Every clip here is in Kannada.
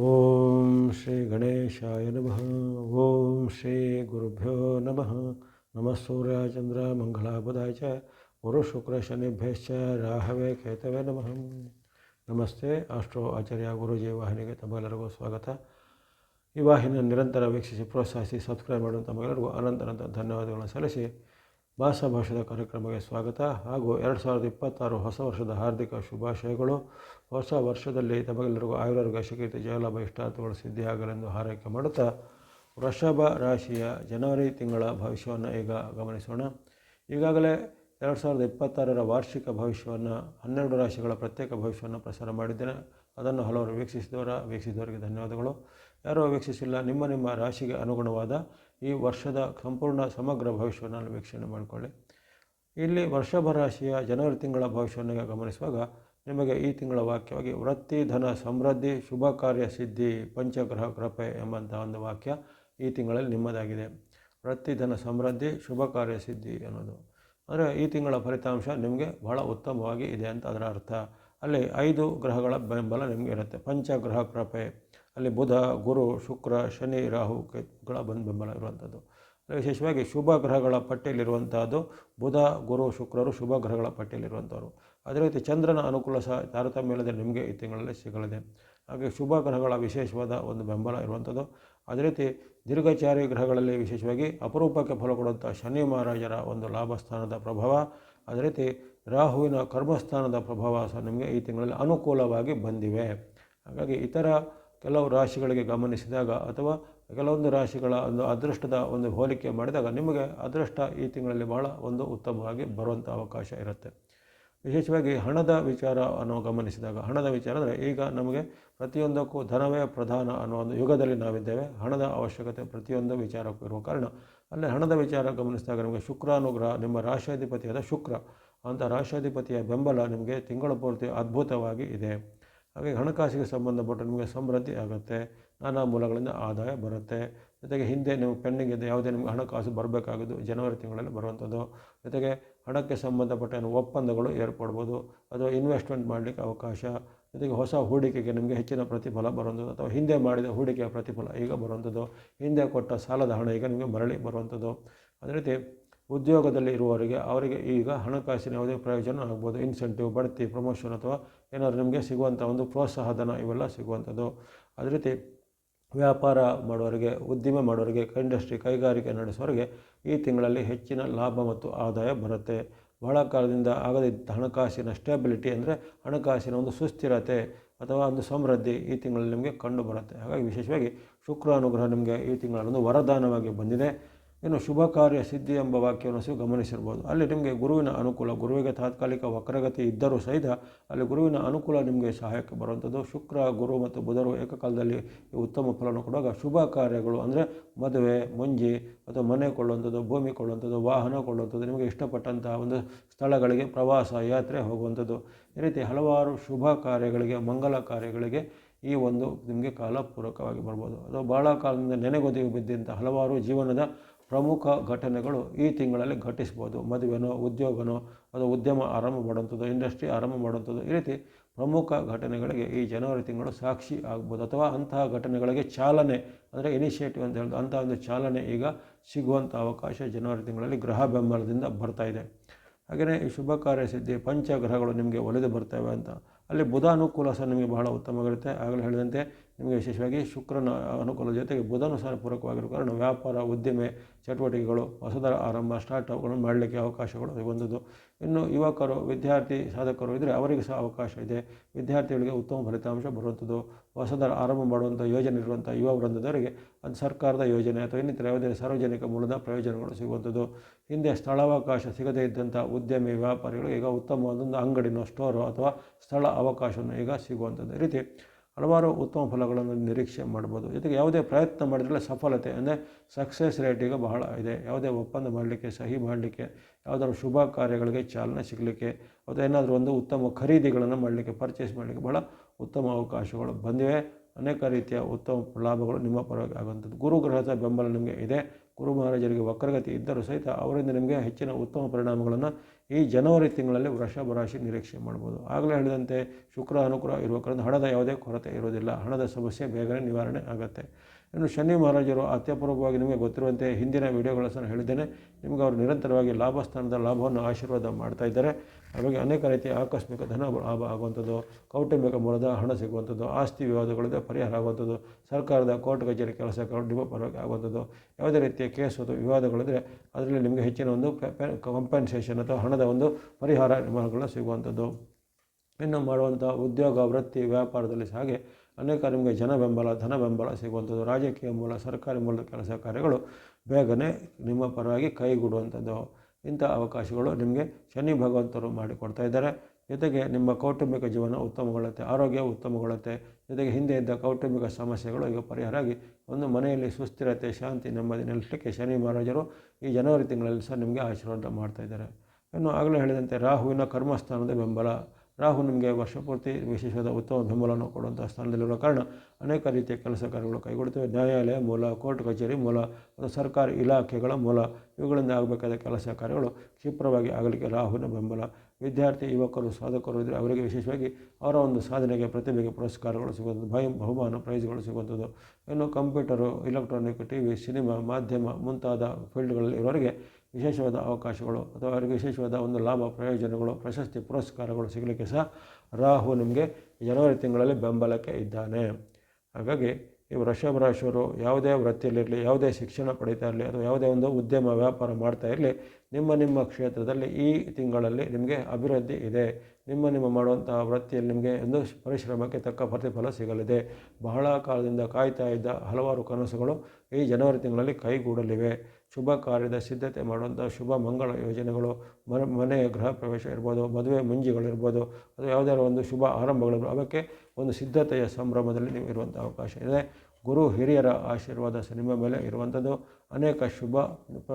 ಓಂ ಶ್ರೀ ಗಣೇಶಾಯ ನಮಃ ಓಂ ಶ್ರೀ ಗುರುಭ್ಯೋ ನಮಃ ನಮಃ ಸೂರ್ಯ ಚಂದ್ರ ಮಂಗಳಾಬುಧಾಯ ಚ ಗುರು ಶುಕ್ರ ಶನಿಭ್ಯಶ್ಚ ರಾಹವೇ ಕೇತವೇ ನಮಃ ನಮಸ್ತೆ ಆಸ್ಟ್ರೋ ಆಚಾರ್ಯ ಗುರುಜಿ ವಾಹಿನಿಗೆ ತಮ್ಮೆಲ್ಲರಿಗೂ ಸ್ವಾಗತ ಈ ವಾಹಿನಿಯನ್ನು ನಿರಂತರ ವೀಕ್ಷಿಸಿ ಪ್ರೋತ್ಸಾಹಿಸಿ ಸಬ್ಸ್ಕ್ರೈಬ್ ಮಾಡುವಂಥ ತಮ್ಮೆಲ್ಲರಿಗೂ ಅನಂತ ಅನಂತ ಧನ್ಯವಾದಗಳನ್ನು ಸಲ್ಲಿಸಿ ಭಾಷಾ ಕಾರ್ಯಕ್ರಮಕ್ಕೆ ಸ್ವಾಗತ. ಹಾಗೂ ಎರಡು ಸಾವಿರದ ಇಪ್ಪತ್ತಾರು ಹೊಸ ವರ್ಷದ ಹಾರ್ದಿಕ ಶುಭಾಶಯಗಳು. ಹೊಸ ವರ್ಷದಲ್ಲಿ ತಮಗೆಲ್ಲರಿಗೂ ಆಯುರ್ವೇದ ಶಕ್ತಿ ಜಯಲಾಭ ಇಷ್ಟಾರ್ಥಗಳು ಸಿದ್ಧಿಯಾಗಲೆಂದು ಹಾರೈಕೆ ಮಾಡುತ್ತಾ, ವೃಷಭ ರಾಶಿಯ ಜನವರಿ ತಿಂಗಳ ಭವಿಷ್ಯವನ್ನು ಈಗ ಗಮನಿಸೋಣ. ಈಗಾಗಲೇ ಎರಡು ಸಾವಿರದ ಇಪ್ಪತ್ತಾರರ ವಾರ್ಷಿಕ ಭವಿಷ್ಯವನ್ನು, ಹನ್ನೆರಡು ರಾಶಿಗಳ ಪ್ರತ್ಯೇಕ ಭವಿಷ್ಯವನ್ನು ಪ್ರಸಾರ ಮಾಡಿದ್ದೇನೆ. ಅದನ್ನು ಹಲವರು ವೀಕ್ಷಿಸಿದವರ ವೀಕ್ಷಿಸಿದವರಿಗೆ ಧನ್ಯವಾದಗಳು. ಯಾರೋ ವೀಕ್ಷಿಸಿಲ್ಲ. ನಿಮ್ಮ ನಿಮ್ಮ ರಾಶಿಗೆ ಅನುಗುಣವಾದ ಈ ವರ್ಷದ ಸಂಪೂರ್ಣ ಸಮಗ್ರ ಭವಿಷ್ಯವನ್ನು ವೀಕ್ಷಣೆ ಮಾಡಿಕೊಳ್ಳಿ. ಇಲ್ಲಿ ವೃಷಭ ರಾಶಿಯ ಜನವರಿ ತಿಂಗಳ ಭವಿಷ್ಯವನ್ನು ಗಮನಿಸುವಾಗ ನಿಮಗೆ ಈ ತಿಂಗಳ ವಾಕ್ಯವಾಗಿ ವೃತ್ತಿ, ಧನ, ಸಮೃದ್ಧಿ, ಶುಭ ಕಾರ್ಯ, ಸಿದ್ಧಿ, ಪಂಚಗ್ರಹ, ಕೃಪೆ ಎಂಬಂಥ ಒಂದು ವಾಕ್ಯ ಈ ತಿಂಗಳಲ್ಲಿ ನಿಮ್ಮದಾಗಿದೆ. ವೃತ್ತಿ, ಧನ, ಸಮೃದ್ಧಿ, ಶುಭ ಕಾರ್ಯ, ಸಿದ್ಧಿ ಅನ್ನೋದು. ಅಂದರೆ ಈ ತಿಂಗಳ ಫಲಿತಾಂಶ ನಿಮಗೆ ಬಹಳ ಉತ್ತಮವಾಗಿ ಇದೆ ಅಂತ ಅದರ ಅರ್ಥ. ಅಲ್ಲಿ ಐದು ಗ್ರಹಗಳ ಬೆಂಬಲ ನಿಮಗೆ ಇರುತ್ತೆ. ಪಂಚಗ್ರಹ, ಕೃಪೆ. ಅಲ್ಲಿ ಬುಧ, ಗುರು, ಶುಕ್ರ, ಶನಿ, ರಾಹು, ಕೇತುಗಳ ಬಂದು ಬೆಂಬಲ ಇರುವಂಥದ್ದು. ವಿಶೇಷವಾಗಿ ಶುಭ ಗ್ರಹಗಳ ಪಟ್ಟಿಯಲ್ಲಿರುವಂಥದ್ದು ಬುಧ, ಗುರು, ಶುಕ್ರರು ಶುಭ ಗ್ರಹಗಳ ಪಟ್ಟಿಯಲ್ಲಿರುವಂಥವ್ರು. ಅದೇ ರೀತಿ ಚಂದ್ರನ ಅನುಕೂಲ ಸಹ ತಾರತಮ್ಯ ಇಲ್ಲದೆ ನಿಮಗೆ ಈ ತಿಂಗಳಲ್ಲಿ ಸಿಗಲಿದೆ. ಹಾಗೆ ಶುಭ ಗ್ರಹಗಳ ವಿಶೇಷವಾದ ಒಂದು ಬೆಂಬಲ ಇರುವಂಥದ್ದು. ಅದೇ ರೀತಿ ದೀರ್ಘಚಾರಿ ಗ್ರಹಗಳಲ್ಲಿ ವಿಶೇಷವಾಗಿ ಅಪರೂಪಕ್ಕೆ ಫಲ ಕೊಡುವಂಥ ಶನಿ ಮಹಾರಾಜರ ಒಂದು ಲಾಭಸ್ಥಾನದ ಪ್ರಭಾವ. ಅದೇ ರೀತಿ ರಾಹುವಿನ ಕರ್ಮಸ್ಥಾನದ ಪ್ರಭಾವ ಸಹ ನಿಮಗೆ ಈ ತಿಂಗಳಲ್ಲಿ ಅನುಕೂಲವಾಗಿ ಬಂದಿವೆ. ಹಾಗಾಗಿ ಇತರ ಕೆಲವು ರಾಶಿಗಳಿಗೆ ಗಮನಿಸಿದಾಗ ಅಥವಾ ಕೆಲವೊಂದು ರಾಶಿಗಳ ಒಂದು ಅದೃಷ್ಟದ ಒಂದು ಹೋಲಿಕೆ ಮಾಡಿದಾಗ ನಿಮಗೆ ಅದೃಷ್ಟ ಈ ತಿಂಗಳಲ್ಲಿ ಭಾಳ ಒಂದು ಉತ್ತಮವಾಗಿ ಬರುವಂಥ ಅವಕಾಶ ಇರುತ್ತೆ. ವಿಶೇಷವಾಗಿ ಹಣದ ವಿಚಾರ ಅನ್ನೋ ಗಮನಿಸಿದಾಗ, ಹಣದ ವಿಚಾರ ಅಂದರೆ ಈಗ ನಮಗೆ ಪ್ರತಿಯೊಂದಕ್ಕೂ ಧನವೇ ಪ್ರಧಾನ ಅನ್ನೋ ಒಂದು ಯುಗದಲ್ಲಿ ನಾವಿದ್ದೇವೆ. ಹಣದ ಅವಶ್ಯಕತೆ ಪ್ರತಿಯೊಂದು ವಿಚಾರಕ್ಕೂ ಇರುವ ಕಾರಣ ಅಲ್ಲಿ ಹಣದ ವಿಚಾರ ಗಮನಿಸಿದಾಗ ನಿಮಗೆ ಶುಕ್ರಾನುಗ್ರಹ, ನಿಮ್ಮ ರಾಷ್ಟ್ರಾಧಿಪತಿಯಾದ ಶುಕ್ರ ಅಂತ ರಾಷ್ಟ್ರಾಧಿಪತಿಯ ಬೆಂಬಲ ನಿಮಗೆ ತಿಂಗಳ ಪೂರ್ತಿ ಅದ್ಭುತವಾಗಿ ಇದೆ. ಹಾಗೆ ಹಣಕಾಸಿಗೆ ಸಂಬಂಧಪಟ್ಟ ನಿಮಗೆ ಸಮೃದ್ಧಿ ಆಗುತ್ತೆ, ನಾನಾ ಮೂಲಗಳಿಂದ ಆದಾಯ ಬರುತ್ತೆ. ಜೊತೆಗೆ ಹಿಂದೆ ನೀವು ಪೆಂಡಿಂಗ್ ಇದೆ ಯಾವುದೇ ನಿಮಗೆ ಹಣಕಾಸು ಬರಬೇಕಾಗೋದು ಜನವರಿ ತಿಂಗಳಲ್ಲಿ ಬರುವಂಥದ್ದು. ಜೊತೆಗೆ ಹಣಕ್ಕೆ ಸಂಬಂಧಪಟ್ಟ ಏನು ಒಪ್ಪಂದಗಳು ಏರ್ಪಡ್ಬೋದು ಅಥವಾ ಇನ್ವೆಸ್ಟ್ಮೆಂಟ್ ಮಾಡಲಿಕ್ಕೆ ಅವಕಾಶ. ಜೊತೆಗೆ ಹೊಸ ಹೂಡಿಕೆಗೆ ನಿಮಗೆ ಹೆಚ್ಚಿನ ಪ್ರತಿಫಲ ಬರುವಂಥದ್ದು ಅಥವಾ ಹಿಂದೆ ಮಾಡಿದ ಹೂಡಿಕೆಯ ಪ್ರತಿಫಲ ಈಗ ಬರುವಂಥದ್ದು. ಹಿಂದೆ ಕೊಟ್ಟ ಸಾಲದ ಹಣ ಈಗ ನಿಮಗೆ ಮರಳಿ ಬರುವಂಥದ್ದು. ಅದೇ ರೀತಿ ಉದ್ಯೋಗದಲ್ಲಿ ಇರುವವರಿಗೆ ಅವರಿಗೆ ಈಗ ಹಣಕಾಸಿನ ಯಾವುದೇ ಪ್ರಯೋಜನ ಆಗ್ಬೋದು ಇನ್ಸೆಂಟಿವ್ ಬಡ್ತಿ ಪ್ರಮೋಷನ್ ಅಥವಾ ಏನಾದರೂ ನಿಮಗೆ ಸಿಗುವಂಥ ಒಂದು ಪ್ರೋತ್ಸಾಹಧನ ಇವೆಲ್ಲ ಸಿಗುವಂಥದ್ದು. ಅದೇ ರೀತಿ ವ್ಯಾಪಾರ ಮಾಡೋರಿಗೆ ಉದ್ದಿಮೆ ಮಾಡೋರಿಗೆ ಇಂಡಸ್ಟ್ರಿ ಕೈಗಾರಿಕೆ ನಡೆಸೋರಿಗೆ ಈ ತಿಂಗಳಲ್ಲಿ ಹೆಚ್ಚಿನ ಲಾಭ ಮತ್ತು ಆದಾಯ ಬರುತ್ತೆ. ಬಹಳ ಕಾಲದಿಂದ ಆಗದಿದ್ದ ಹಣಕಾಸಿನ ಸ್ಟೆಬಿಲಿಟಿ ಅಂದರೆ ಹಣಕಾಸಿನ ಒಂದು ಸುಸ್ಥಿರತೆ ಅಥವಾ ಒಂದು ಸಮೃದ್ಧಿ ಈ ತಿಂಗಳಲ್ಲಿ ನಿಮಗೆ ಕಂಡು ಬರುತ್ತೆ. ಹಾಗಾಗಿ ವಿಶೇಷವಾಗಿ ಶುಕ್ರ ಅನುಗ್ರಹ ನಿಮಗೆ ಈ ತಿಂಗಳಲ್ಲೊಂದು ವರದಾನವಾಗಿ ಬಂದಿದೆ. ಇನ್ನು ಶುಭ ಕಾರ್ಯ, ಸಿದ್ಧಿ ಎಂಬ ವಾಕ್ಯವನ್ನು ಸಹ ಗಮನಿಸಿರ್ಬೋದು. ಅಲ್ಲಿ ನಿಮಗೆ ಗುರುವಿನ ಅನುಕೂಲ, ಗುರುವಿಗೆ ತಾತ್ಕಾಲಿಕ ವಕ್ರಗತಿ ಇದ್ದರೂ ಸಹಿತ ಅಲ್ಲಿ ಗುರುವಿನ ಅನುಕೂಲ ನಿಮಗೆ ಸಹಾಯಕ್ಕೆ ಬರುವಂಥದ್ದು. ಶುಕ್ರ, ಗುರು ಮತ್ತು ಬುಧರು ಏಕಕಾಲದಲ್ಲಿ ಉತ್ತಮ ಫಲವನ್ನು ಕೊಡುವಾಗ ಶುಭ ಕಾರ್ಯಗಳು ಅಂದರೆ ಮದುವೆ, ಮುಂಜಿ ಅಥವಾ ಮನೆ ಕೊಳ್ಳುವಂಥದ್ದು, ಭೂಮಿ ಕೊಳ್ಳುವಂಥದ್ದು, ವಾಹನ ಕೊಳ್ಳುವಂಥದ್ದು, ನಿಮಗೆ ಇಷ್ಟಪಟ್ಟಂತಹ ಒಂದು ಸ್ಥಳಗಳಿಗೆ ಪ್ರವಾಸ, ಯಾತ್ರೆ ಹೋಗುವಂಥದ್ದು. ಈ ರೀತಿ ಹಲವಾರು ಶುಭ ಕಾರ್ಯಗಳಿಗೆ, ಮಂಗಲ ಕಾರ್ಯಗಳಿಗೆ ಈ ಒಂದು ನಿಮಗೆ ಕಾಲ ಪೂರಕವಾಗಿ ಬರ್ಬೋದು. ಅಥವಾ ಭಾಳ ಕಾಲದಿಂದ ನೆನೆಗೊದಿಗೆ ಬಿದ್ದಂಥ ಹಲವಾರು ಜೀವನದ ಪ್ರಮುಖ ಘಟನೆಗಳು ಈ ತಿಂಗಳಲ್ಲಿ ಘಟಿಸ್ಬೋದು. ಮದುವೆನೋ, ಉದ್ಯೋಗನೋ, ಅದು ಉದ್ಯಮ ಆರಂಭ ಮಾಡುವಂಥದ್ದು ಇಂಡಸ್ಟ್ರಿ ಆರಂಭ ಮಾಡುವಂಥದ್ದು, ಈ ರೀತಿ ಪ್ರಮುಖ ಘಟನೆಗಳಿಗೆ ಈ ಜನವರಿ ತಿಂಗಳು ಸಾಕ್ಷಿ ಆಗ್ಬೋದು. ಅಥವಾ ಅಂತಹ ಘಟನೆಗಳಿಗೆ ಚಾಲನೆ, ಅಂದರೆ ಇನಿಷಿಯೇಟಿವ್ ಅಂತ ಹೇಳಿದ್ರು ಅಂಥ ಒಂದು ಚಾಲನೆ ಈಗ ಸಿಗುವಂಥ ಅವಕಾಶ ಜನವರಿ ತಿಂಗಳಲ್ಲಿ ಗ್ರಹ ಬೆಂಬಲದಿಂದ ಬರ್ತಾ ಇದೆ. ಹಾಗೆಯೇ ಈ ಶುಭ ಕಾರ್ಯ ಸಿದ್ಧಿ, ಪಂಚಗ್ರಹಗಳು ನಿಮಗೆ ಒಲಿದು ಬರ್ತವೆ ಅಂತ. ಅಲ್ಲಿ ಬುಧ ಅನುಕೂಲ ಸಹ ನಿಮಗೆ ಬಹಳ ಉತ್ತಮವಾಗಿರುತ್ತೆ. ಆಗಲೇ ಹೇಳಿದಂತೆ ನಿಮಗೆ ವಿಶೇಷವಾಗಿ ಶುಕ್ರನ ಅನುಕೂಲ ಜೊತೆಗೆ ಬುಧನು ಸಹ ಪೂರಕವಾಗಿರುವ ಕಾರಣ ವ್ಯಾಪಾರ, ಉದ್ದಿಮೆ, ಚಟುವಟಿಕೆಗಳು, ಹೊಸದರ ಆರಂಭ ಸ್ಟಾರ್ಟ್ಅಪ್ಗಳನ್ನು ಮಾಡಲಿಕ್ಕೆ ಅವಕಾಶಗಳು ಬಂದದ್ದು ಇನ್ನು ಯುವಕರು, ವಿದ್ಯಾರ್ಥಿ ಸಾಧಕರು ಇದ್ದರೆ ಅವರಿಗೆ ಸಹ ಅವಕಾಶ ಇದೆ. ವಿದ್ಯಾರ್ಥಿಗಳಿಗೆ ಉತ್ತಮ ಫಲಿತಾಂಶ ಬರುವಂಥದ್ದು. ಹೊಸದರ ಆರಂಭ ಮಾಡುವಂಥ ಯೋಜನೆ ಇರುವಂಥ ಯುವ ವೃಂದದವರಿಗೆ ಅದು ಸರ್ಕಾರದ ಯೋಜನೆ ಅಥವಾ ಇನ್ನಿತರ ಯಾವುದೇ ಸಾರ್ವಜನಿಕ ಮೂಲದ ಪ್ರಯೋಜನಗಳು ಸಿಗುವಂಥದ್ದು. ಹಿಂದೆ ಸ್ಥಳಾವಕಾಶ ಸಿಗದೇ ಇದ್ದಂಥ ಉದ್ಯಮಿ ವ್ಯಾಪಾರಿಗಳು ಈಗ ಉತ್ತಮವಾದೊಂದು ಅಂಗಡಿನೋ ಸ್ಟೋರು ಅಥವಾ ಸ್ಥಳ ಅವಕಾಶವನ್ನು ಈಗ ಸಿಗುವಂಥದ್ದು. ರೀತಿ ಹಲವಾರು ಉತ್ತಮ ಫಲಗಳನ್ನು ನಿರೀಕ್ಷೆ ಮಾಡ್ಬೋದು. ಜೊತೆಗೆ ಯಾವುದೇ ಪ್ರಯತ್ನ ಮಾಡಿದ್ರೆ ಸಫಲತೆ, ಅಂದರೆ ಸಕ್ಸಸ್ ರೇಟ್ ಈಗ ಬಹಳ ಇದೆ. ಯಾವುದೇ ಒಪ್ಪಂದ ಮಾಡಲಿಕ್ಕೆ, ಸಹಿ ಮಾಡಲಿಕ್ಕೆ, ಯಾವುದಾದ್ರು ಶುಭ ಕಾರ್ಯಗಳಿಗೆ ಚಾಲನೆ ಸಿಗಲಿಕ್ಕೆ, ಅಥವಾ ಏನಾದರೂ ಒಂದು ಉತ್ತಮ ಖರೀದಿಗಳನ್ನು ಮಾಡಲಿಕ್ಕೆ ಪರ್ಚೇಸ್ ಮಾಡಲಿಕ್ಕೆ ಬಹಳ ಉತ್ತಮ ಅವಕಾಶಗಳು ಬಂದಿವೆ. ಅನೇಕ ರೀತಿಯ ಉತ್ತಮ ಲಾಭಗಳು ನಿಮ್ಮ ಪರವಾಗಿ ಆಗುವಂಥದ್ದು. ಗುರುಗ್ರಹದ ಬೆಂಬಲ ನಿಮಗೆ ಇದೆ. ಗುರು ಮಹಾರಾಜರಿಗೆ ವಕ್ರಗತಿ ಇದ್ದರೂ ಸಹಿತ ಅವರಿಂದ ನಿಮಗೆ ಹೆಚ್ಚಿನ ಉತ್ತಮ ಪರಿಣಾಮಗಳನ್ನು ಈ ಜನವರಿ ತಿಂಗಳಲ್ಲಿ ವೃಷಭ ರಾಶಿ ನಿರೀಕ್ಷೆ ಮಾಡ್ಬೋದು. ಆಗಲೇ ಹೇಳಿದಂತೆ ಶುಕ್ರ ಅನುಗ್ರಹ ಇರುವ ಕಾರಣ ಹಣದ ಯಾವುದೇ ಕೊರತೆ ಇರೋದಿಲ್ಲ ಹಣದ ಸಮಸ್ಯೆ ಬೇಗನೆ ನಿವಾರಣೆ ಆಗುತ್ತೆ. ಇನ್ನು ಶನಿ ಮಹಾರಾಜರು ಅತ್ಯಪೂರ್ವವಾಗಿ ನಿಮಗೆ ಗೊತ್ತಿರುವಂತೆ ಹಿಂದಿನ ವಿಡಿಯೋಗಳ ಸಹ ಹೇಳಿದ್ದೇನೆ. ನಿಮಗೆ ಅವರು ನಿರಂತರವಾಗಿ ಲಾಭ ಸ್ಥಾನದ ಲಾಭವನ್ನು ಆಶೀರ್ವಾದ ಮಾಡ್ತಾ ಇದ್ದಾರೆ. ಹಾಗಾಗಿ ಅನೇಕ ರೀತಿಯ ಆಕಸ್ಮಿಕ ಧನ ಲಾಭ ಆಗುವಂಥದ್ದು, ಕೌಟುಂಬಿಕ ಮೂಲದ ಹಣ ಸಿಗುವಂಥದ್ದು, ಆಸ್ತಿ ವಿವಾದಗಳಿಂದ ಪರಿಹಾರ ಆಗುವಂಥದ್ದು, ಸರ್ಕಾರದ ಕೋರ್ಟ್ ಕಚೇರಿ ಕೆಲಸ ನಿಮ್ಮ ಪರವಾಗಿ ಆಗುವಂಥದ್ದು, ಯಾವುದೇ ರೀತಿಯ ಕೇಸ್ ಅಥವಾ ವಿವಾದಗಳಿದ್ದರೆ ಅದರಲ್ಲಿ ನಿಮಗೆ ಹೆಚ್ಚಿನ ಒಂದು ಕಂಪೆನ್ಸೇಷನ್ ಅಥವಾ ಹಣದ ಒಂದು ಪರಿಹಾರ ನಿರ್ಮಾಣಗಳು ಸಿಗುವಂಥದ್ದು. ಇನ್ನು ಮಾಡುವಂಥ ಉದ್ಯೋಗ, ವೃತ್ತಿ, ವ್ಯಾಪಾರದಲ್ಲಿ ಸಹ ಹಾಗೆ ಅನೇಕ ನಿಮಗೆ ಜನ ಬೆಂಬಲ, ಧನ ಬೆಂಬಲ ಸಿಗುವಂಥದ್ದು, ರಾಜಕೀಯ ಮೂಲ, ಸರ್ಕಾರಿ ಮೂಲದ ಕೆಲಸ ಕಾರ್ಯಗಳು ಬೇಗನೆ ನಿಮ್ಮ ಪರವಾಗಿ ಕೈಗೂಡುವಂಥದ್ದು. ಇಂಥ ಅವಕಾಶಗಳು ನಿಮಗೆ ಶನಿ ಭಗವಂತರು ಮಾಡಿಕೊಡ್ತಾ ಇದ್ದಾರೆ. ಜೊತೆಗೆ ನಿಮ್ಮ ಕೌಟುಂಬಿಕ ಜೀವನ ಉತ್ತಮಗೊಳ್ಳುತ್ತೆ, ಆರೋಗ್ಯ ಉತ್ತಮಗೊಳ್ಳುತ್ತೆ. ಜೊತೆಗೆ ಹಿಂದೆ ಇದ್ದ ಕೌಟುಂಬಿಕ ಸಮಸ್ಯೆಗಳು ಈಗ ಪರಿಹಾರ ಆಗಿ ಒಂದು ಮನೆಯಲ್ಲಿ ಸುಸ್ಥಿರತೆ, ಶಾಂತಿ, ನೆಮ್ಮದಿ ನೆಲೆಸಲಿಕ್ಕೆ ಶನಿ ಮಹಾರಾಜರು ಈ ಜನವರಿ ತಿಂಗಳಲ್ಲಿ ಸಹ ನಿಮಗೆ ಆಶೀರ್ವಾದ ಮಾಡ್ತಾ ಇದ್ದಾರೆ. ಇನ್ನು ಆಗಲೇ ಹೇಳಿದಂತೆ ರಾಹುವಿನ ಕರ್ಮಸ್ಥಾನದ ಬೆಂಬಲ. ರಾಹು ನಿಮಗೆ ವರ್ಷಪೂರ್ತಿ ವಿಶೇಷವಾದ ಉತ್ತಮ ಬೆಂಬಲವನ್ನು ಕೊಡುವಂಥ ಸ್ಥಾನದಲ್ಲಿರುವ ಕಾರಣ ಅನೇಕ ರೀತಿಯ ಕೆಲಸ ಕಾರ್ಯಗಳು ಕೈಗೊಳ್ಳುತ್ತವೆ. ನ್ಯಾಯಾಲಯ ಮೂಲ, ಕೋರ್ಟ್ ಕಚೇರಿ ಮೂಲ ಮತ್ತು ಸರ್ಕಾರಿ ಇಲಾಖೆಗಳ ಮೂಲ, ಇವುಗಳಿಂದ ಆಗಬೇಕಾದ ಕೆಲಸ ಕಾರ್ಯಗಳು ಕ್ಷಿಪ್ರವಾಗಿ ಆಗಲಿಕ್ಕೆ ರಾಹುನ ಬೆಂಬಲ. ವಿದ್ಯಾರ್ಥಿ, ಯುವಕರು, ಸಾಧಕರು ಇದ್ದರೆ ಅವರಿಗೆ ವಿಶೇಷವಾಗಿ ಅವರ ಒಂದು ಸಾಧನೆಗೆ ಪ್ರತಿಭೆಗೆ ಪುರಸ್ಕಾರಗಳು ಸಿಗುವಂಥದ್ದು, ಭಯ, ಬಹುಮಾನ ಪ್ರೈಸ್ಗಳು ಸಿಗುವಂಥದ್ದು. ಇನ್ನು computer electronic T V cinema, ಮಾಧ್ಯಮ ಮುಂತಾದ ಫೀಲ್ಡ್ಗಳಲ್ಲಿ ಇರೋರಿಗೆ ವಿಶೇಷವಾದ ಅವಕಾಶಗಳು ಅಥವಾ ಅವರಿಗೆ ವಿಶೇಷವಾದ ಒಂದು ಲಾಭ ಪ್ರಯೋಜನಗಳು, ಪ್ರಶಸ್ತಿ ಪುರಸ್ಕಾರಗಳು ಸಿಗಲಿಕ್ಕೆ ಸಹ ರಾಹು ನಿಮಗೆ ಜನವರಿ ತಿಂಗಳಲ್ಲಿ ಬೆಂಬಲಕ್ಕೆ ಇದ್ದಾನೆ. ಹಾಗಾಗಿ ವೃಷಭ ರಾಶಿಯವರು ಯಾವುದೇ ವೃತ್ತಿಯಲ್ಲಿರಲಿ ಯಾವುದೇ ಶಿಕ್ಷಣ ಪಡೀತಾ ಇರಲಿ ಅಥವಾ ಯಾವುದೇ ಒಂದು ಉದ್ಯಮ ವ್ಯಾಪಾರ ಮಾಡ್ತಾ ಇರಲಿ ನಿಮ್ಮ ನಿಮ್ಮ ಕ್ಷೇತ್ರದಲ್ಲಿ ಈ ತಿಂಗಳಲ್ಲಿ ನಿಮಗೆ ಅಭಿವೃದ್ಧಿ ಇದೆ. ನಿಮ್ಮ ನಿಮ್ಮ ಮಾಡುವಂತಹ ವೃತ್ತಿಯಲ್ಲಿ ನಿಮಗೆ ಒಂದು ಪರಿಶ್ರಮಕ್ಕೆ ತಕ್ಕ ಪ್ರತಿಫಲ ಸಿಗಲಿದೆ. ಬಹಳ ಕಾಲದಿಂದ ಕಾಯ್ತಾ ಇದ್ದ ಹಲವಾರು ಕನಸುಗಳು ಈ ಜನವರಿ ತಿಂಗಳಲ್ಲಿ ಕೈಗೂಡಲಿವೆ. ಶುಭ ಕಾರ್ಯದ ಸಿದ್ಧತೆ ಮಾಡುವಂಥ ಶುಭ ಮಂಗಳ ಯೋಜನೆಗಳು, ಮನೆ ಮನೆಯ ಗೃಹ ಪ್ರವೇಶ ಇರ್ಬೋದು, ಮದುವೆ ಮುಂಜಿಗಳಿರ್ಬೋದು ಅಥವಾ ಯಾವುದಾದ್ರು ಒಂದು ಶುಭ ಆರಂಭಗಳಿರ್ಬೋದು ಅದಕ್ಕೆ ಒಂದು ಸಿದ್ಧತೆಯ ಸಂಭ್ರಮದಲ್ಲಿ ನೀವು ಇರುವಂಥ ಅವಕಾಶ ಇದೆ. ಗುರು ಹಿರಿಯರ ಆಶೀರ್ವಾದ ನಿಮ್ಮ ಮೇಲೆ ಇರುವಂಥದ್ದು. ಅನೇಕ ಶುಭ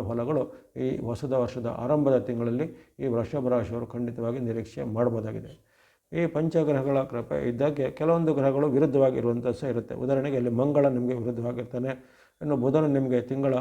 ಫಲಗಳು ಈ ಹೊಸದ ವರ್ಷದ ಆರಂಭದ ತಿಂಗಳಲ್ಲಿ ಈ ವೃಷಭ ರಾಶಿಯವರು ಖಂಡಿತವಾಗಿ ನಿರೀಕ್ಷೆ ಮಾಡಬಹುದಾಗಿದೆ ಈ ಪಂಚಗ್ರಹಗಳ ಕೃಪೆ ಇದ್ದಕ್ಕೆ ಕೆಲವೊಂದು ಗ್ರಹಗಳು ವಿರುದ್ಧವಾಗಿರುವಂಥ ಸಹ ಇರುತ್ತೆ. ಉದಾಹರಣೆಗೆ ಇಲ್ಲಿ ಮಂಗಳ ನಿಮಗೆ ವಿರುದ್ಧವಾಗಿರ್ತಾನೆ. ಇನ್ನು ಬುಧನ ನಿಮಗೆ ತಿಂಗಳ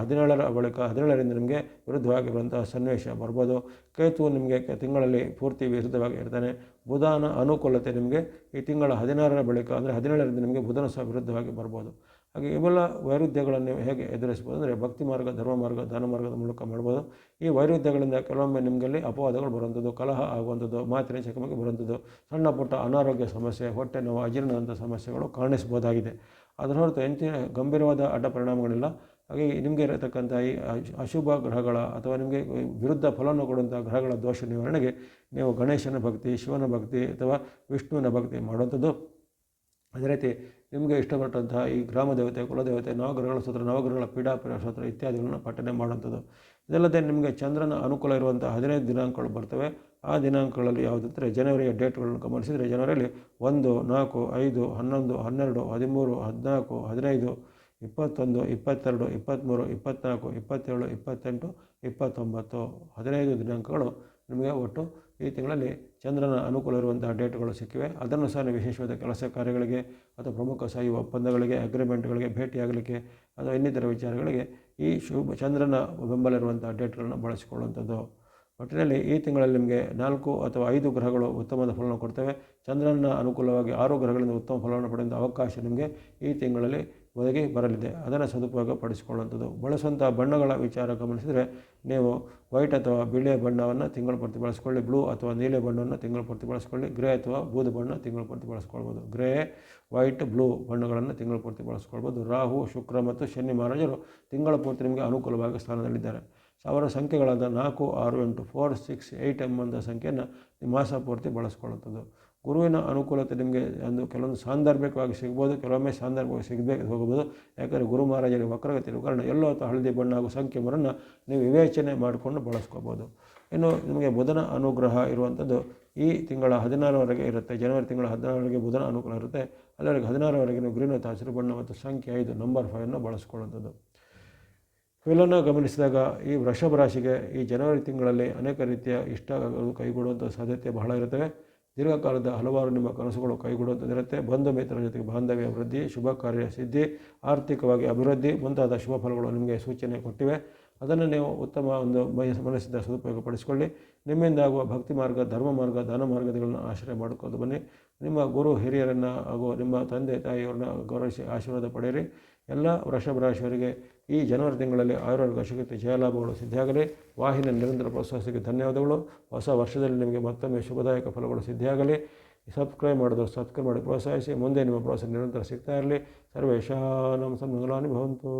ಹದಿನೇಳರ ಬಳಿಕ ಹದಿನೇಳರಿಂದ ನಿಮಗೆ ವಿರುದ್ಧವಾಗಿರುವಂಥ ಸನ್ನಿವೇಶ ಬರ್ಬೋದು. ಕೇತು ನಿಮಗೆ ತಿಂಗಳಲ್ಲಿ ಪೂರ್ತಿ ವಿರುದ್ಧವಾಗಿ ಇರ್ತಾನೆ. ಬುಧನ ಅನುಕೂಲತೆ ನಿಮಗೆ ಈ ತಿಂಗಳ ಹದಿನಾರರ ಬಳಿಕ ಅಂದರೆ ಹದಿನೇಳರಿಂದ ನಿಮಗೆ ಬುಧನ ಸಹ ವಿರುದ್ಧವಾಗಿ ಬರ್ಬೋದು. ಹಾಗೆ ಇವೆಲ್ಲ ವೈರುಧ್ಯಗಳನ್ನು ಹೇಗೆ ಎದುರಿಸ್ಬೋದು? ಅಂದರೆ ಭಕ್ತಿ ಮಾರ್ಗ, ಧರ್ಮ ಮಾರ್ಗ, ದಾನ ಮಾರ್ಗದ ಮೂಲಕ ಮಾಡ್ಬೋದು. ಈ ವೈರುಧ್ಯಗಳಿಂದ ಕೆಲವೊಮ್ಮೆ ನಿಮಗಲ್ಲಿ ಅಪವಾದಗಳು ಬರುವಂಥದ್ದು, ಕಲಹ ಆಗುವಂಥದ್ದು ಮಾತಿನ ಚಕಮಕಿ ಬರುವಂಥದ್ದು, ಸಣ್ಣ ಪುಟ್ಟ ಅನಾರೋಗ್ಯ ಸಮಸ್ಯೆ, ಹೊಟ್ಟೆ ನೋವು ಅಜೀರ್ಣ ಅಂಥ ಸಮಸ್ಯೆಗಳು ಕಾಣಿಸ್ಬೋದಾಗಿದೆ. ಅದರ ಹೊರತು ಎಂಥ ಗಂಭೀರವಾದ ಅಡ್ಡ ಪರಿಣಾಮಗಳಿಲ್ಲ. ಹಾಗೆ ನಿಮಗೆ ಇರತಕ್ಕಂಥ ಈ ಅಶುಭ ಗ್ರಹಗಳ ಅಥವಾ ನಿಮಗೆ ವಿರುದ್ಧ ಫಲವನ್ನು ಕೊಡುವಂಥ ಗ್ರಹಗಳ ದೋಷ ನಿವಾರಣೆಗೆ ನೀವು ಗಣೇಶನ ಭಕ್ತಿ, ಶಿವನ ಭಕ್ತಿ ಅಥವಾ ವಿಷ್ಣುವಿನ ಭಕ್ತಿ ಮಾಡುವಂಥದ್ದು ಅದೇ ರೀತಿ ನಿಮಗೆ ಇಷ್ಟಪಟ್ಟಂತಹ ಈ ಗ್ರಾಮ ದೇವತೆ ಕುಲದೇವತೆ ನವಗ್ರಹಗಳ ಸೂತ್ರ ನವಗ್ರಹಗಳ ಪೀಡಾಪೀಡ ಸೂತ್ರ ಇತ್ಯಾದಿಗಳನ್ನು ಪಠನೆ ಮಾಡುವಂಥದ್ದು. ಇದಲ್ಲದೆ ನಿಮಗೆ ಚಂದ್ರನ ಅನುಕೂಲ ಇರುವಂಥ ಹದಿನೈದು ದಿನಾಂಕಗಳು ಬರ್ತವೆ. ಆ ದಿನಾಂಕಗಳಲ್ಲಿ ಯಾವುದಂದರೆ ಜನವರಿಯ ಡೇಟ್ಗಳನ್ನು ಗಮನಿಸಿದರೆ ಜನವರಿಯಲ್ಲಿ ಒಂದು, ನಾಲ್ಕು, ಐದು, ಹನ್ನೊಂದು, ಹನ್ನೆರಡು, ಹದಿಮೂರು, ಹದಿನಾಲ್ಕು, ಹದಿನೈದು, ಇಪ್ಪತ್ತೊಂದು, ಇಪ್ಪತ್ತೆರಡು, ಇಪ್ಪತ್ತ್ಮೂರು, ಇಪ್ಪತ್ತ್ನಾಲ್ಕು, ಇಪ್ಪತ್ತೇಳು, ಇಪ್ಪತ್ತೆಂಟು, ಇಪ್ಪತ್ತೊಂಬತ್ತು, ಹದಿನೈದು ದಿನಾಂಕಗಳು ನಿಮಗೆ ಒಟ್ಟು ಈ ತಿಂಗಳಲ್ಲಿ ಚಂದ್ರನ ಅನುಕೂಲ ಇರುವಂತಹ ಡೇಟ್ಗಳು ಸಿಕ್ಕಿವೆ. ಅದನ್ನು ಸಹ ನೀವು ವಿಶೇಷವಾದ ಕೆಲಸ ಕಾರ್ಯಗಳಿಗೆ ಅಥವಾ ಪ್ರಮುಖ ಸಾಯಿ ಒಪ್ಪಂದಗಳಿಗೆ ಅಗ್ರಿಮೆಂಟ್ಗಳಿಗೆ ಭೇಟಿಯಾಗಲಿಕ್ಕೆ ಅಥವಾ ಇನ್ನಿತರ ವಿಚಾರಗಳಿಗೆ ಈ ಶುಭ, ಚಂದ್ರನ ಬೆಂಬಲ ಇರುವಂಥ ಡೇಟ್ಗಳನ್ನು ಬಳಸಿಕೊಳ್ಳುವಂಥದ್ದು. ಒಟ್ಟಿನಲ್ಲಿ ಈ ತಿಂಗಳಲ್ಲಿ ನಿಮಗೆ ನಾಲ್ಕು ಅಥವಾ ಐದು ಗ್ರಹಗಳು ಉತ್ತಮವಾದ ಫಲವನ್ನು ಕೊಡ್ತವೆ. ಚಂದ್ರನ ಅನುಕೂಲವಾಗಿ ಆರು ಗ್ರಹಗಳಿಂದ ಉತ್ತಮ ಫಲವನ್ನು ಪಡೆಯುವಂಥ ಅವಕಾಶ ನಿಮಗೆ ಈ ತಿಂಗಳಲ್ಲಿ ಒದಗಿ ಬರಲಿದೆ. ಅದನ್ನು ಸದುಪಯೋಗ ಪಡಿಸಿಕೊಳ್ಳುವಂಥದ್ದು ಬಳಸುವಂಥ ಬಣ್ಣಗಳ ವಿಚಾರ ಗಮನಿಸಿದರೆ ನೀವು ವೈಟ್ ಅಥವಾ ಬಿಳಿಯ ಬಣ್ಣವನ್ನು ತಿಂಗಳು ಪೂರ್ತಿ ಬಳಸ್ಕೊಳ್ಳಿ, ಬ್ಲೂ ಅಥವಾ ನೀಲಿ ಬಣ್ಣವನ್ನು ತಿಂಗಳು ಪೂರ್ತಿ ಬಳಸ್ಕೊಳ್ಳಿ, ಗ್ರೇ ಅಥವಾ ಬೂದು ಬಣ್ಣ ತಿಂಗಳು ಪೂರ್ತಿ ಬಳಸ್ಕೊಳ್ಬೋದು. ಗ್ರೇ, ವೈಟ್, ಬ್ಲೂ ಬಣ್ಣಗಳನ್ನು ತಿಂಗಳು ಪೂರ್ತಿ ಬಳಸ್ಕೊಳ್ಬೋದು. ರಾಹು, ಶುಕ್ರ ಮತ್ತು ಶನಿ ಮಹಾರಾಜರು ತಿಂಗಳ ಪೂರ್ತಿ ನಿಮಗೆ ಅನುಕೂಲವಾಗಿ ಸ್ಥಾನದಲ್ಲಿದ್ದಾರೆ. ಸಾವಿರ ಸಂಖ್ಯೆಗಳಾದ ನಾಲ್ಕು, ಆರು, ಎಂಟು ಫೋರ್ ಸಿಕ್ಸ್ ಏಯ್ಟ್ ಎಂಬಂಥ ಸಂಖ್ಯೆಯನ್ನು ಮಾಸ ಪೂರ್ತಿ ಬಳಸ್ಕೊಳ್ಳುತ್ತದೆ ಗುರುವಿನ ಅನುಕೂಲತೆ ನಿಮಗೆ ಒಂದು ಕೆಲವೊಂದು ಸಾಂದರ್ಭಿಕವಾಗಿ ಸಿಗ್ಬೋದು, ಕೆಲವೊಮ್ಮೆ ಸಾಂದರ್ಭವಾಗಿ ಸಿಗಬೇಕು ಹೋಗ್ಬೋದು ಯಾಕಂದರೆ ಗುರು ಮಹಾರಾಜರಿಗೆ ವಕ್ರಗತಿ ಕಾರಣ ಎಲ್ಲೋ ಅಥವಾ ಹಳದಿ ಬಣ್ಣ ಹಾಗೂ ಸಂಖ್ಯೆ ಮರನ್ನು ನೀವು ವಿವೇಚನೆ ಮಾಡಿಕೊಂಡು ಬಳಸ್ಕೋಬೋದು ಇನ್ನು ನಿಮಗೆ ಬುಧನ ಅನುಗ್ರಹ ಇರುವಂಥದ್ದು ಈ ತಿಂಗಳ ಹದಿನಾರವರೆಗೆ ಇರುತ್ತೆ. ಜನವರಿ ತಿಂಗಳ ಹದಿನಾರರವರೆಗೆ ಬುಧನ ಅನುಕೂಲ ಇರುತ್ತೆ. ಅಲ್ಲಿವರೆಗೆ ಹದಿನಾರವರೆಗೆ ನೀವು ಗ್ರೀನ್ ಅಥವಾ ಹಸಿರು ಬಣ್ಣ ಮತ್ತು ಸಂಖ್ಯೆ ಐದು, ನಂಬರ್ ಫೈವನ್ನು ಬಳಸ್ಕೊಳ್ಳುವಂಥದ್ದು. ಇವೆಲ್ಲನ್ನು ಗಮನಿಸಿದಾಗ ಈ ವೃಷಭ ರಾಶಿಗೆ ಈ ಜನವರಿ ತಿಂಗಳಲ್ಲಿ ಅನೇಕ ರೀತಿಯ ಇಷ್ಟ ಕೈಗೊಳ್ಳುವಂಥ ಸಾಧ್ಯತೆ ಬಹಳ ಇರುತ್ತವೆ. ದೀರ್ಘಕಾಲದ ಹಲವಾರು ನಿಮ್ಮ ಕನಸುಗಳು ಕೈಗೂಡುವಂತಿರುತ್ತೆ ಬಂಧು ಮಿತ್ರರ ಜೊತೆಗೆ ಬಾಂಧವ್ಯ ವೃದ್ಧಿ, ಶುಭ ಕಾರ್ಯ ಸಿದ್ಧಿ, ಆರ್ಥಿಕವಾಗಿ ಅಭಿವೃದ್ಧಿ ಮುಂತಾದ ಶುಭ ಫಲಗಳು ನಿಮಗೆ ಸೂಚನೆ ಕೊಟ್ಟಿವೆ. ಅದನ್ನು ನೀವು ಉತ್ತಮ ಒಂದು ಮನಸ್ಸಿಂದ ಸದುಪಯೋಗಪಡಿಸಿಕೊಳ್ಳಿ. ನಿಮ್ಮಿಂದ ಆಗುವ ಭಕ್ತಿ ಮಾರ್ಗ, ಧರ್ಮ ಮಾರ್ಗ, ದಾನ ಮಾರ್ಗಗಳನ್ನು ಆಶ್ರಯ ಮಾಡಿಕೊಂಡು ಬನ್ನಿ. ನಿಮ್ಮ ಗುರು ಹಿರಿಯರನ್ನು ಹಾಗೂ ನಿಮ್ಮ ತಂದೆ ತಾಯಿಯವ್ರನ್ನ ಗೌರವಿಸಿ ಆಶೀರ್ವಾದ ಪಡೆಯಿರಿ. ಎಲ್ಲ ವೃಷಭ ರಾಶಿಯವರಿಗೆ ಈ ಜನವರಿ ತಿಂಗಳಲ್ಲಿ ಆಯುರ್ವೇದ ಶಕ್ತಿ ಜಯಲಾಭಗಳು ಸಿದ್ಧಿಯಾಗಲಿ. ವಾಹಿನಿ ನಿರಂತರ ಪ್ರೋತ್ಸಾಹಕ್ಕೆ ಧನ್ಯವಾದಗಳು. ಹೊಸ ವರ್ಷದಲ್ಲಿ ನಿಮಗೆ ಮತ್ತೊಮ್ಮೆ ಶುಭದಾಯಕ ಫಲಗಳು ಸಿದ್ಧಿಯಾಗಲಿ. ಸಬ್ಸ್ಕ್ರೈಬ್ ಮಾಡಿದ್ರು ಸಬ್ಸ್ಕ್ರೈಬ್ ಮಾಡಿ ಪ್ರೋತ್ಸಾಹಿಸಿ. ಮುಂದೆ ನಿಮ್ಮ ಪ್ರೋತ್ಸಾಹ ನಿರಂತರ ಸಿಗ್ತಾ ಇರಲಿ. ಸರ್ವೇಶಾನಂ ಸನ್ಮಂಗಲಾನಿ ಭವಂತು.